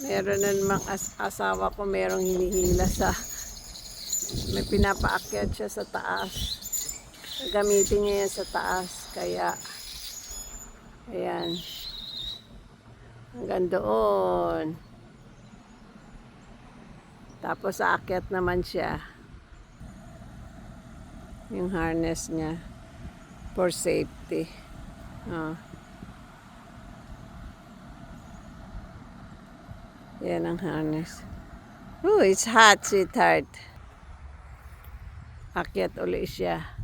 Meron na namang as- asawa ko, merong hinihila sa, may pinapaakyat siya sa taas. Gamitin niya yan sa taas, kaya, ayan. Hanggang doon. Tapos aakyat naman siya. Yung harness niya for safety. Oh. Yan ang harness. Oh, it's hot, sweetheart. Akyat uli siya.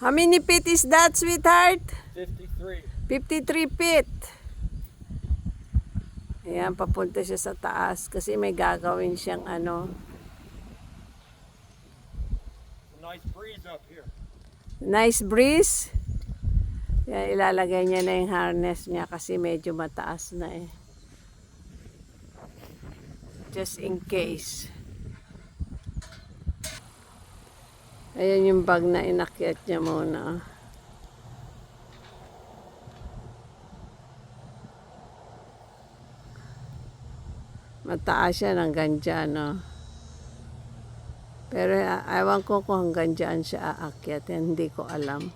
How many feet is that, sweetheart? 53. 53 feet. Ayan, papunta siya sa taas kasi may gagawin siyang ano, nice breeze up here. nice breeze. Yan, ilalagay niya na yung harness niya kasi medyo mataas na eh. Just in case. Ayan yung bag na inakyat niya muna. Mataas siya ng ganja, no? Pero uh, ewan ko kung hanggang dyan siya aakyat. Hindi ko alam.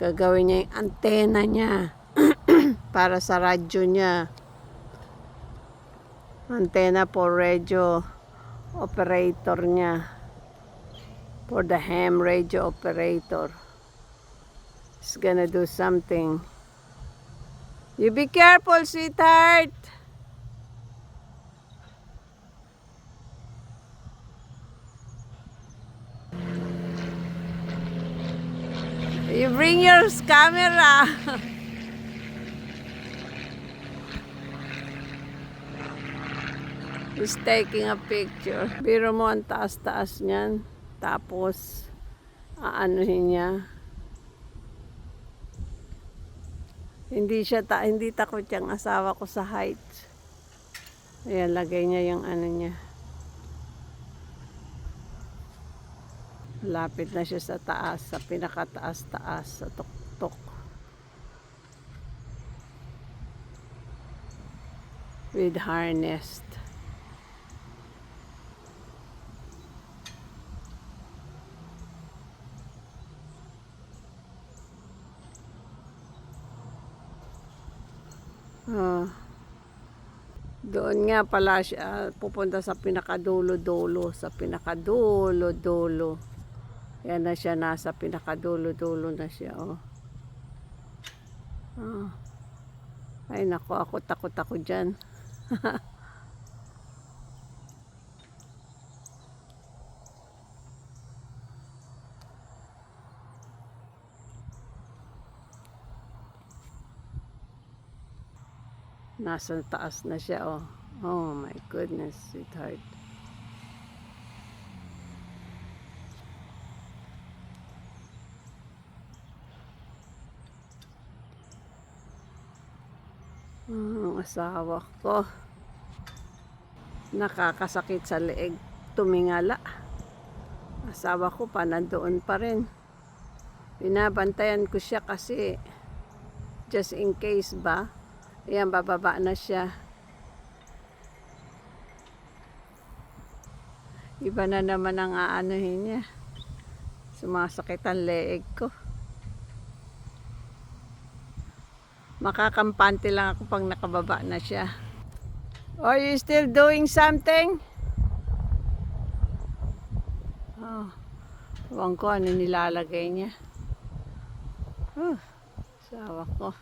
Gagawin niya yung antena niya para sa radyo niya. Antena for radio operator niya. For the ham radio operator. He's gonna do something. You be careful, sweetheart. You bring your camera. He's taking a picture. Biro mo ang taas-taas niyan. Tapos, aanuhin niya. Hindi siya ta hindi takot yung asawa ko sa height. Ayan, lagay niya yung ano niya. Lapit na siya sa taas, sa pinakataas-taas, sa tuktok. With harness. Ah. Doon nga pala siya pupunta sa pinakadulo-dulo, sa pinakadulo-dulo. Yan na siya, nasa pinakadulo-dulo na siya, oh. Ah. Ay, nako, ako takot ako dyan. Nasa taas na siya, oh. Oh my goodness, sweetheart. Ang asawa ko. Nakakasakit sa leeg. Tumingala. Asawa ko pa nandoon pa rin. Binabantayan ko siya kasi just in case ba. Ayan, bababa na siya. Iba na naman ang aanuhin niya. Sumasakit ang leeg ko. Makakampante lang ako pag nakababa na siya. Are you still doing something? Oh, Ewan ko ano nilalagay niya. Oh, sawa ko.